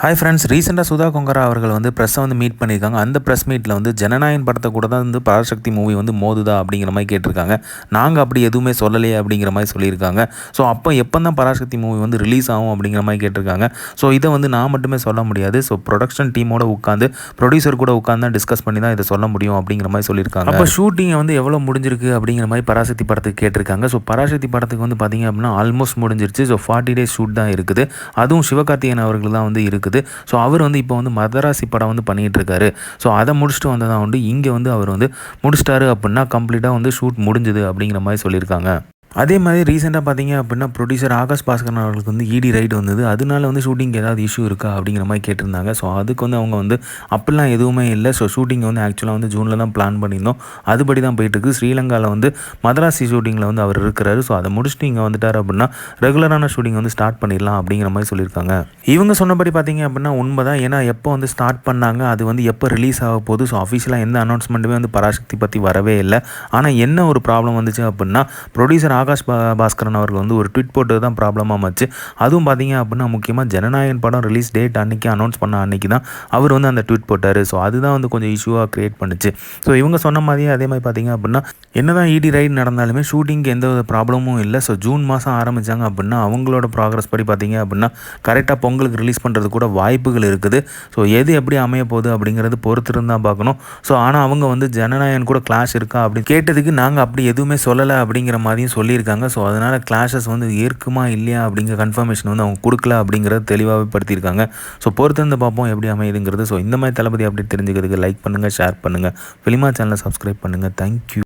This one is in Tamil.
ஹாய் ஃப்ரெண்ட்ஸ் ரீசெண்டாக சுதா கொங்கரா அவர்கள் வந்து ப்ரெஸ்ஸை வந்து மீட் பண்ணியிருக்காங்க. அந்த ப்ரெஸ் மீட்டில் வந்து ஜனநாயகன் படத்தை கூட தான் வந்து பராசக்தி மூவி வந்து மோதுதா அப்படிங்கிற மாதிரி கேட்டிருக்காங்க. நாங்கள் அப்படி எதுவுமே சொல்லலையே அப்படிங்கிற மாதிரி சொல்லியிருக்காங்க. ஸோ அப்போ எப்போ தான் பராசக்தி மூவி வந்து ரிலீஸ் ஆகும் அப்படிங்கிற மாதிரி கேட்டிருக்காங்க. ஸோ இதை வந்து நான் மட்டுமே சொல்ல முடியாது. ஸோ ப்ரொடக்ஷன் டீமோட உட்காந்து ப்ரொடியூசர் கூட உட்காந்து தான் டிஸ்கஸ் பண்ணி தான் இதை சொல்ல முடியும் அப்படிங்கிற மாதிரி சொல்லியிருக்காங்க. அப்போ ஷூட்டிங்கை வந்து எவ்வளோ முடிஞ்சிருக்கு அப்படிங்கிற மாதிரி பராசக்தி படத்துக்கு கேட்டிருக்காங்க. ஸோ பராசக்தி படத்துக்கு வந்து பார்த்தீங்க அப்படின்னா ஆல்மோஸ்ட் முடிஞ்சிருச்சு. ஸோ ஃபார்ட்டி டேஸ் ஷூட் தான் இருக்குது. அதுவும் சிவகார்த்திகேயன் அவர்கள் தான் வந்து இருக்குது ஸோ அவர் வந்து இப்போ வந்து மதராசி படம் வந்து பண்ணிகிட்டு இருக்காரு ஸோ அதை முடிச்சுட்டு வந்ததான் வந்து இங்கே வந்து அவர் வந்து முடிச்சிட்டாரு அப்படின்னா கம்ப்ளீட்டாக வந்து ஷூட் முடிஞ்சுது அப்படிங்கிற மாதிரி சொல்லியிருக்காங்க. அதே மாதிரி ரீசெண்டாக பார்த்தீங்க அப்படின்னா ப்ரொடியூசர் ஆகாஷ் பாஸ்கரன் அவர்களுக்கு வந்து இடி ரைட் வந்தது. அதனால வந்து ஷூட்டிங் ஏதாவது இஷ்யூ இருக்கா அப்படிங்கிற மாதிரி கேட்டிருந்தாங்க. ஸோ அதுக்கு வந்து அவங்க வந்து அப்படிலாம் எதுவுமே இல்லை. ஸோ ஷூட்டிங் வந்து ஆக்சுவலாக வந்து ஜூனில் தான் பிளான் பண்ணியிருந்தோம். அதுபடி தான் போயிட்டுருக்கு ஸ்ரீலங்காவில் வந்து மதராசி ஷூட்டிங்கில் வந்து அவர் இருக்கிறாரு. ஸோ அதை முடிச்சுட்டு இங்கே வந்துட்டார் அப்படின்னா ரெகுலரான ஷூட்டிங் வந்து ஸ்டார்ட் பண்ணிடலாம் அப்படிங்கிற மாதிரி சொல்லியிருக்காங்க. இவங்க சொன்னபடி பார்த்தீங்க அப்படின்னா உண்மை தான் ஏன்னா எப்போ வந்து ஸ்டார்ட் பண்ணாங்க அது வந்து எப்போ ரிலீஸ் ஆக போகுது. ஸோ அஃபிஷியலாக எந்த அனௌன்ஸ்மெண்ட்டுமே வந்து பராசக்தி பற்றி வரவே இல்லை. ஆனால் என்ன ஒரு ப்ராப்ளம் வந்துச்சு அப்படின்னா ப்ரொடியூசர் ஆகாஷ் பாஸ்கரன் அவர்கள் வந்து ஒரு ட்வீட் போட்டு தான் ப்ராப்ளமாக மாச்சு. அதுவும் பார்த்தீங்க அப்படின்னா முக்கியமாக ஜனநாயகன் படம் ரிலீஸ் டேட் அன்றைக்கி அனௌன்ஸ் பண்ண அன்றைக்கி தான் அவர் வந்து அந்த ட்வீட் போட்டார். ஸோ அதுதான் வந்து கொஞ்சம் இஷ்யூவாக க்ரியேட் பண்ணுச்சு. ஸோ இவங்க சொன்ன மாதிரியே அதே மாதிரி பார்த்தீங்க அப்படின்னா என்ன தான் இடி ரைட் நடந்தாலுமே ஷூட்டிங்க்கு எந்த ஒரு ப்ராப்ளமும் இல்லை. ஸோ ஜூன் மாதம் ஆரம்பித்தாங்க அப்படின்னா அவங்களோட ப்ராக்ரஸ் படி பார்த்தீங்க அப்படின்னா கரெக்டாக பொங்கலுக்கு ரிலீஸ் பண்ணுறது கூட வாய்ப்புகள் இருக்குது. ஸோ எது எப்படி அமைய போகுது அப்படிங்கிறது பொறுத்திருந்தான் பார்க்கணும் ஸோ ஆனால் அவங்க வந்து ஜனநாயகன் கூட கிளாஷ் இருக்கா அப்படின்னு கேட்டதுக்கு நாங்கள் அப்படி எதுவுமே சொல்லலை அப்படிங்கிற மாதிரியும் சொல்லி சொல்லியிருக்காங்க. ஸோ அதனால் கிளாஷஸ் வந்து ஏற்குமா இல்லையா அப்படிங்கிற கன்ஃபர்மேஷன் வந்து அவங்க கொடுக்கல அப்படிங்கிறத தெளிவாகவே படுத்தியிருக்காங்க. ஸோ பொறுத்திருந்து பார்ப்போம் எப்படி அமையுதுங்கிறது. ஸோ இந்த மாதிரி தளபதி அப்படி தெரிஞ்சுக்கிறதுக்கு லைக் பண்ணுங்கள் ஷேர் பண்ணுங்கள் ஃபிலிமா சேனலை சப்ஸ்கிரைப் பண்ணுங்கள் தேங்க்யூ